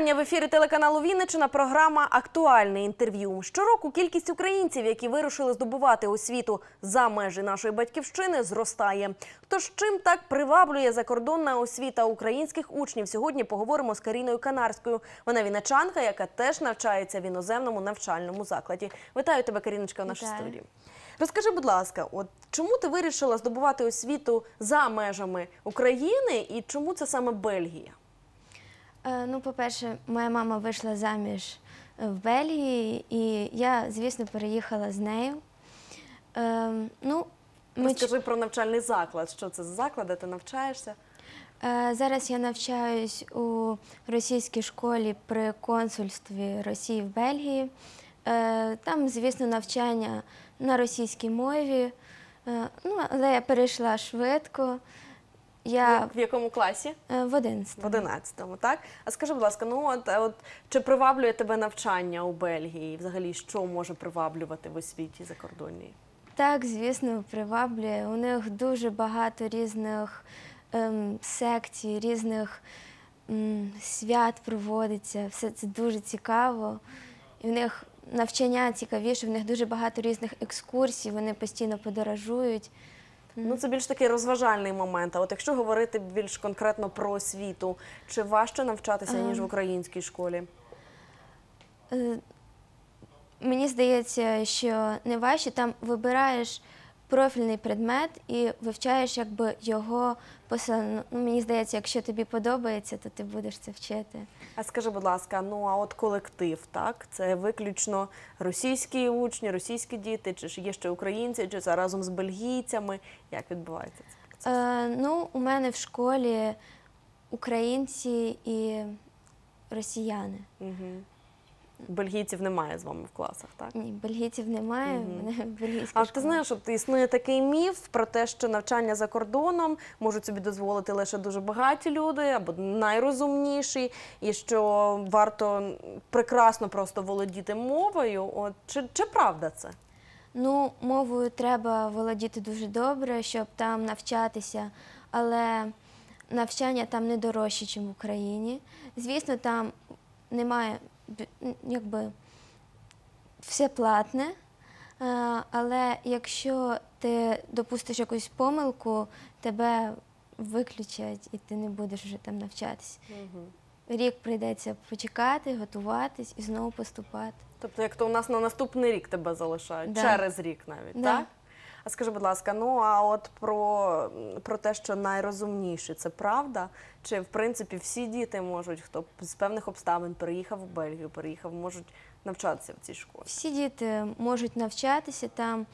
Вітання в ефірі телеканалу Вінничина. Програма Актуальне інтерв'ю. Щороку кількість українців, які вирушили здобувати освіту за межі нашої батьківщини, зростає. Тож чим так приваблює закордонна освіта українських учнів? Сьогодні поговоримо з Каріною Канарською. Вона вінничанка, яка теж навчається в іноземному навчальному закладі. Вітаю тебе, Каріночка, в нашій Вітаю. студії. Розкажи, будь ласка, от чому ти вирішила здобувати освіту за межами України і чому це саме Бельгія? Е, Ну, по-перше, моя мама вийшла заміж е, в Бельгії, і я, звісно, переїхала з нею. Е, ну, ми Розкажи про навчальний заклад. Що це за заклад, де ти навчаєшся? е, зараз я навчаюсь у російській школі при консульстві Росії в Бельгії. Е, Там, звісно, навчання на російській мові. Е, Ну, але я перейшла швидко. Я В якому класі? е, в 11 В 11-му, так? А скажи, будь ласка, ну от, от чи приваблює тебе навчання у Бельгії? Взагалі, що може приваблювати в освіті закордонній? Так, звісно, приваблює. У них дуже багато різних ем, секцій, різних м, свят проводиться. Все це дуже цікаво. І в них навчання цікавіше, в них дуже багато різних екскурсій, вони постійно подорожують. Ну це більш такий розважальний момент. А от якщо говорити більш конкретно про освіту, чи важче навчатися ніж в українській школі? Е, Мені здається, що не важче, там вибираєш профільний предмет і вивчаєш якби його посилено. Ну, мені здається, якщо тобі подобається, то ти будеш це вчити. А скажи, будь ласка, ну а от колектив, так? Це виключно російські учні, російські діти, чи ж є ще українці, чи це разом з бельгійцями? Як відбувається це? Е, ну, у мене в школі українці і росіяни. Угу. Бельгійців немає з вами в класах, так? Ні, бельгійців немає, Мгм. вони бельгійські А ти знаєш, от існує такий міф про те, що навчання за кордоном можуть собі дозволити лише дуже багаті люди або найрозумніші, і що варто прекрасно просто володіти мовою. От чи, чи правда це? Ну, мовою треба володіти дуже добре, щоб там навчатися, але навчання там не дорожче, ніж в Україні. Звісно, там немає якби все платне, але якщо ти допустиш якусь помилку, тебе виключать і ти не будеш вже там навчатися. Рік прийдеться почекати, готуватись і знову поступати. Тобто, як то у нас на наступний рік тебе залишають, Да. через рік навіть, Да. так? А скажи, будь ласка, ну а от про, про те, що найрозумніші, це правда? Чи в принципі всі діти можуть, хто з певних обставин переїхав в Бельгію, переїхав, можуть навчатися в цій школі? Всі діти можуть навчатися, там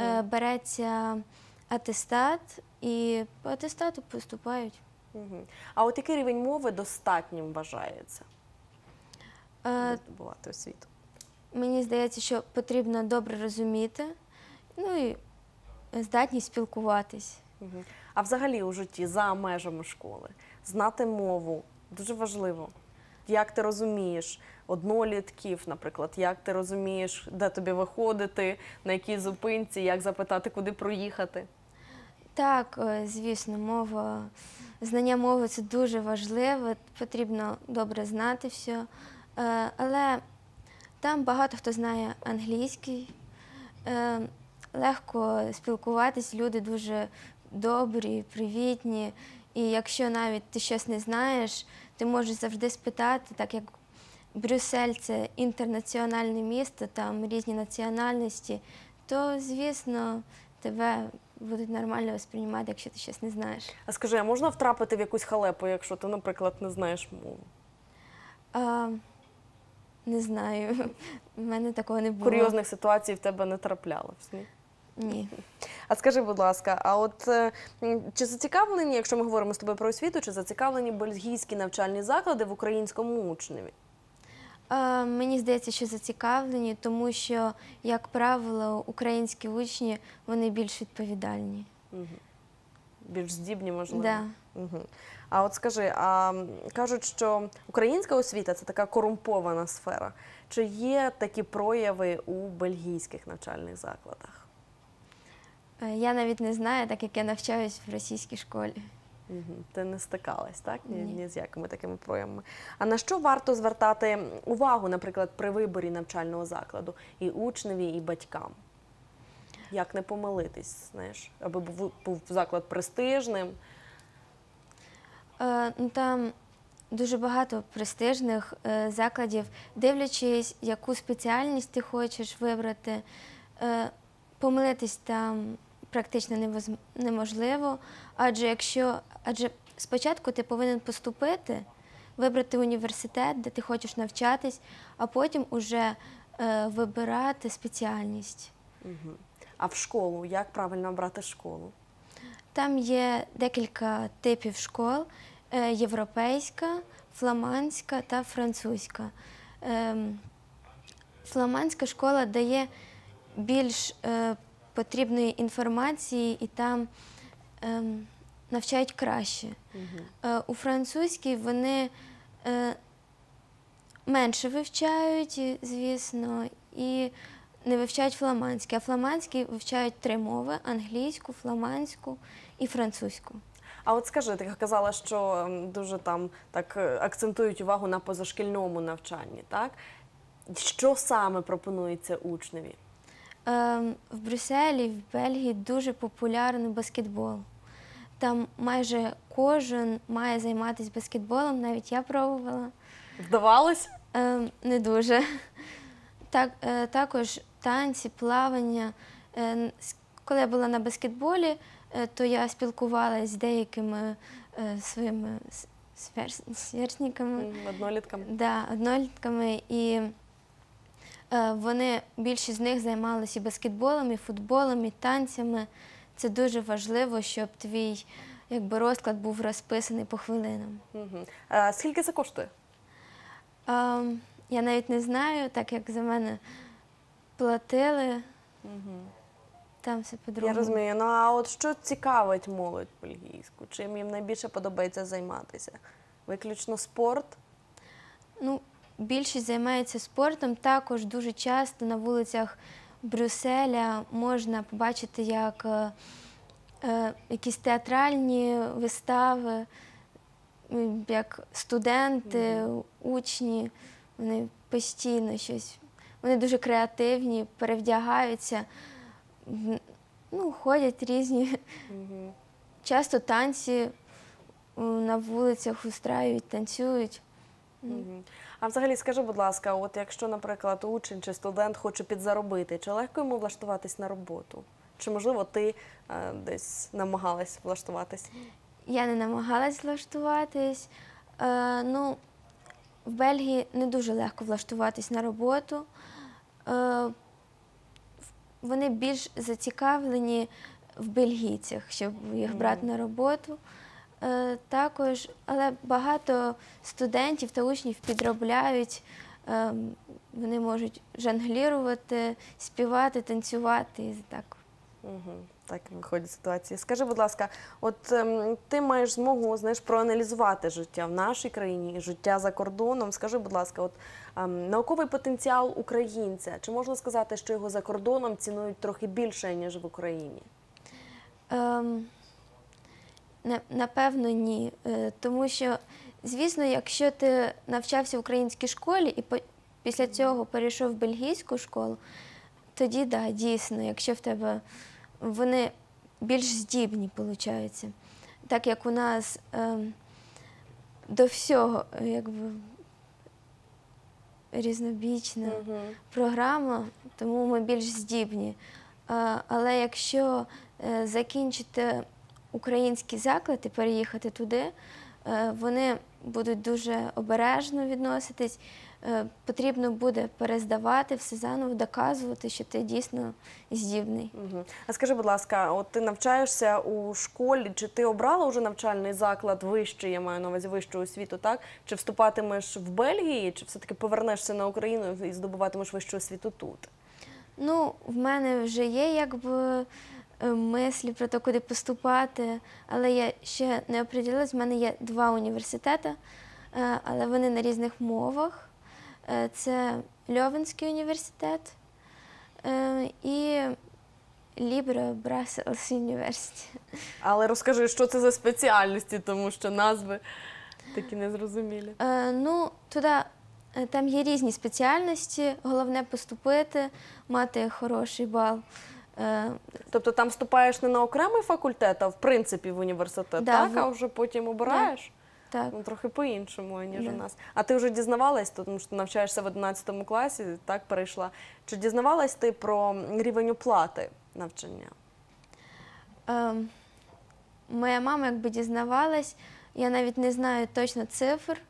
е, береться атестат, і по атестату поступають. Угу. А от який рівень мови достатнім вважається Е, для здобувати освіту? мені здається, що потрібно добре розуміти, ну і здатність спілкуватись. Угу. А взагалі у житті за межами школи знати мову дуже важливо. Як ти розумієш однолітків, наприклад, як ти розумієш, де тобі виходити, на якій зупинці, як запитати, куди проїхати? Так, е, звісно, мова, знання мови це дуже важливо, потрібно добре знати все. Е, Але там багато хто знає англійський, е, легко спілкуватись, люди дуже добрі, привітні. І якщо навіть ти щось не знаєш, ти можеш завжди спитати, так як Брюссель це інтернаціональне місто, там різні національності, то, звісно, тебе будуть нормально сприймати, якщо ти щось не знаєш. А скажи, а можна втрапити в якусь халепу, якщо ти, наприклад, не знаєш мову? А, не знаю, в мене такого не було. Курйозних ситуацій в тебе не траплялось? Ні? Ні. А скажи, будь ласка, а от е, чи зацікавлені, якщо ми говоримо з тобою про освіту, чи зацікавлені бельгійські навчальні заклади в українському учневі? А, мені здається, що зацікавлені, тому що, як правило, українські учні вони більш відповідальні. Більш здібні, можливо? Да. Угу. А от скажи, а кажуть, що українська освіта це така корумпована сфера. Чи є такі прояви у бельгійських навчальних закладах? Е, Я навіть не знаю, так як я навчаюсь в російській школі. Ти не стикалась, так? Ні, Ні. ні з якими такими проявами. А на що варто звертати увагу, наприклад, при виборі навчального закладу і учневі, і батькам? Як не помилитись, знаєш, аби був, був заклад престижним? Е, ну, там дуже багато престижних е, закладів, дивлячись, яку спеціальність ти хочеш вибрати. Е, помилитись там практично невоз- неможливо, адже якщо адже спочатку ти повинен поступити, вибрати університет, де ти хочеш навчатись, а потім уже е, вибирати спеціальність. Угу. А в школу як правильно обрати школу? Там є декілька типів школ: е, європейська, фламандська та французька. Ем, Фламандська школа дає більш е, потрібної інформації і там ем, навчають краще. Угу. Е, У французькій вони е, менше вивчають, звісно, і не вивчають фламандське. А фламандський вивчають три мови: англійську, фламандську і французьку. А от скажи, ти казала, що ем, дуже там так е, акцентують увагу на позашкільному навчанні, так? Що саме пропонується учневі? Ем, В Брюсселі, в Бельгії дуже популярний баскетбол. Там майже кожен має займатися баскетболом, навіть я пробувала. Вдавалось? Ем, не дуже. Так, е, також танці, плавання. Е, с- коли я була на баскетболі, е, то я спілкувалася з деякими е, своїми сверстниками, М, Одноліткам? да, однолітками, і вони, більшість з них займалися і баскетболом, і футболом, і танцями. Це дуже важливо, щоб твій якби, розклад був розписаний по хвилинам. Угу. А, скільки це коштує? Ем, я навіть не знаю, так як за мене платили, Угу. там все Я по-другому. розумію. Ну а от що цікавить молодь бельгійську? Чим їм найбільше подобається займатися? Виключно спорт? Ну, більшість займається спортом. Також дуже часто на вулицях Брюсселя можна побачити, як е, е, якісь театральні вистави, як студенти, учні, вони постійно щось. Вони дуже креативні, перевдягаються, ну, ходять різні. Часто танці на вулицях устраюють, танцюють. Угу. А взагалі скажи, будь ласка, от якщо, наприклад, учень чи студент хоче підзаробити, чи легко йому влаштуватись на роботу? Чи можливо ти е, десь намагалась влаштуватись? Я не намагалась влаштуватись. Е, ну, в Бельгії не дуже легко влаштуватись на роботу. Е, вони більш зацікавлені в бельгійцях, щоб їх брати на роботу. Е, також, але багато студентів та учнів підробляють. Е, вони можуть жонглірувати, співати, танцювати і так. Угу. Так виходять ситуації. Скажи, будь ласка, от ем, ти маєш змогу знаєш, проаналізувати життя в нашій країні життя за кордоном. Скажи, будь ласка, от ем, науковий потенціал українця, чи можна сказати, що його за кордоном цінують трохи більше, ніж в Україні? Ем, напевно, ні. Е, тому що, звісно, якщо ти навчався в українській школі і після цього перейшов в бельгійську школу, тоді да, дійсно, якщо в тебе вони більш здібні, виходить. Так як у нас ем, до всього е, якби різнобічна Угу. програма, тому ми більш здібні. А, Але якщо е, закінчити український заклад і переїхати туди, е, вони будуть дуже обережно відноситись. Е, Потрібно буде перездавати все заново, доказувати, що ти дійсно здібний. Угу. А скажи, будь ласка, от ти навчаєшся у школі, чи ти обрала вже навчальний заклад вищий, я маю на увазі вищу освіту, так? Чи вступатимеш в Бельгії, чи все-таки повернешся на Україну і здобуватимеш вищу освіту тут? Ну, в мене вже є якби мислі про те, куди поступати, але я ще не оприділилась. В мене є два університети, е, але вони на різних мовах. Е, Це Льовенський університет е, і Libre Brussels University. Але розкажи, що це за спеціальності, тому що назви такі незрозумілі. Е, ну, туди е, там є різні спеціальності. Головне поступити, мати хороший бал. Тобто там вступаєш не на окремий факультет, а в принципі в університет, Да, так? в- А вже потім обираєш? так. Ну, трохи по-іншому, ніж Да. у нас. А ти вже дізнавалась, тому що ти навчаєшся в 11 класі, так перейшла. Чи дізнавалась ти про рівень оплати навчання? Ем, моя мама якби дізнавалась, я навіть не знаю точно цифр,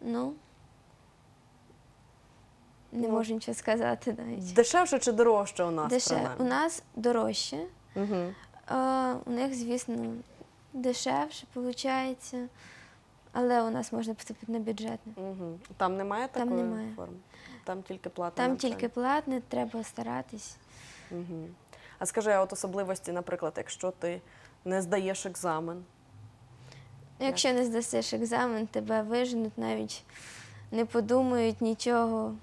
ну не Ну, можу нічого сказати навіть. Дешевше чи дорожче у нас? Деше... У принаймні? нас дорожче, Угу. е, у них, звісно, дешевше виходить, але у нас можна поступити на бюджетне. Угу. Там немає Там такої немає. форми? Там тільки платна Там навчання? тільки платне, треба старатись. Угу. А скажи, а от особливості, наприклад, якщо ти не здаєш екзамен? Якщо не здасиш екзамен, тебе виженуть, навіть не подумають нічого.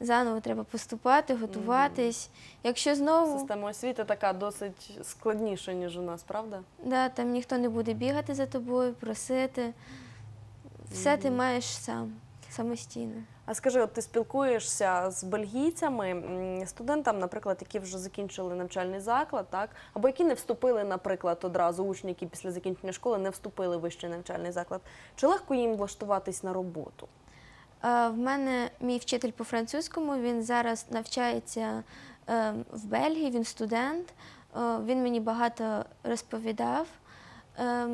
Заново треба поступати, готуватись. Якщо знову Система освіти така досить складніша, ніж у нас, правда? да, там ніхто не буде бігати за тобою, просити. Все ти маєш сам, самостійно. А скажи, от ти спілкуєшся з бельгійцями, м, студентам, наприклад, які вже закінчили навчальний заклад, так або які не вступили, наприклад, одразу учні, які після закінчення школи не вступили в вищий навчальний заклад. Чи легко їм влаштуватись на роботу? А, В мене мій вчитель по французькому, він зараз навчається е, в Бельгії, він студент. Е, Він мені багато розповідав. Е,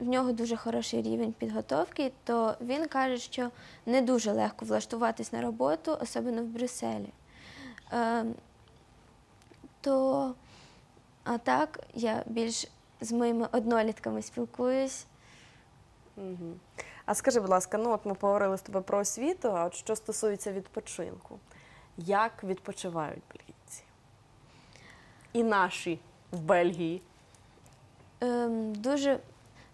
В нього дуже хороший рівень підготовки, то він каже, що не дуже легко влаштуватись на роботу, особливо в Брюсселі. Е, То, а так, я більш з моїми однолітками спілкуюсь. Угу. А скажи, будь ласка, ну от ми поговорили з тобою про освіту, а от що стосується відпочинку, як відпочивають бельгійці? І наші в Бельгії. Ем, дуже,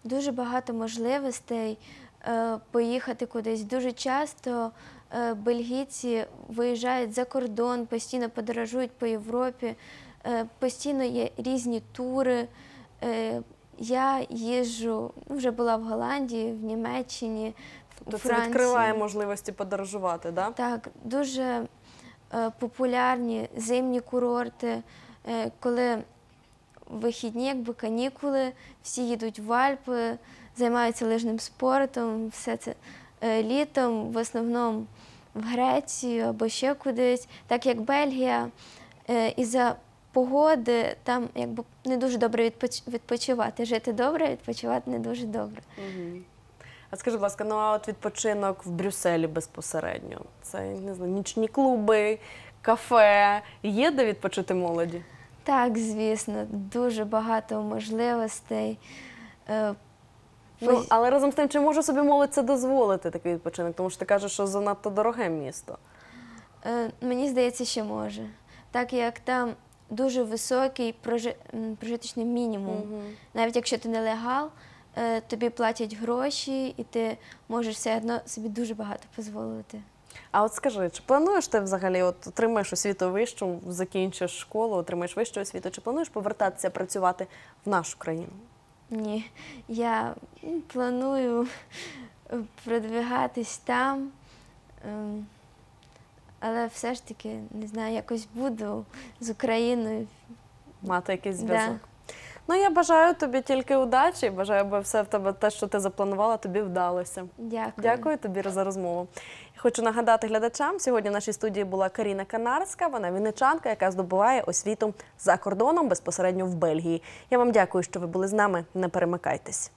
дуже багато можливостей е, поїхати кудись. Дуже часто е, бельгійці виїжджають за кордон, постійно подорожують по Європі, е, постійно є різні тури. Е, я їжджу, ну, вже була в Голландії, в Німеччині, в То це відкриває можливості подорожувати, да? Так, дуже е, популярні зимні курорти, е, коли вихідні, якби канікули, всі їдуть в Альпи, займаються лижним спортом, все це е, літом, в основному в Грецію або ще кудись, так як Бельгія е, із-за погоди там якби не дуже добре відпоч- відпочивати. Жити добре, відпочивати не дуже добре. Угу. А скажи, будь ласка, ну а от відпочинок в Брюсселі безпосередньо? Це не знаю, нічні клуби, кафе. Є де відпочити молоді? Так, звісно, дуже багато можливостей. Е, Ну, але разом з тим, чи може собі молодь це дозволити такий відпочинок? Тому що ти кажеш, що занадто дороге місто. е, Мені здається, що може. Так як там дуже високий прожи- прожиточний мінімум. Навіть якщо ти нелегал, е, тобі платять гроші, і ти можеш все одно собі дуже багато дозволити. А от скажи, чи плануєш ти взагалі, от отримаєш освіту вищу, закінчиш школу, отримаєш вищу освіту, чи плануєш повертатися працювати в нашу країну? Ні, я планую продвигатись там, ем, але все ж таки не знаю, якось буду з Україною. Мати якийсь Да. зв'язок? Ну, я бажаю тобі тільки удачі, бажаю, аби все в тебе те, що ти запланувала, тобі вдалося. Дякую. Дякую тобі за розмову. Хочу нагадати глядачам, сьогодні в нашій студії була Каріна Канарська, вона вінничанка, яка здобуває освіту за кордоном безпосередньо в Бельгії. Я вам дякую, що ви були з нами. Не перемикайтесь.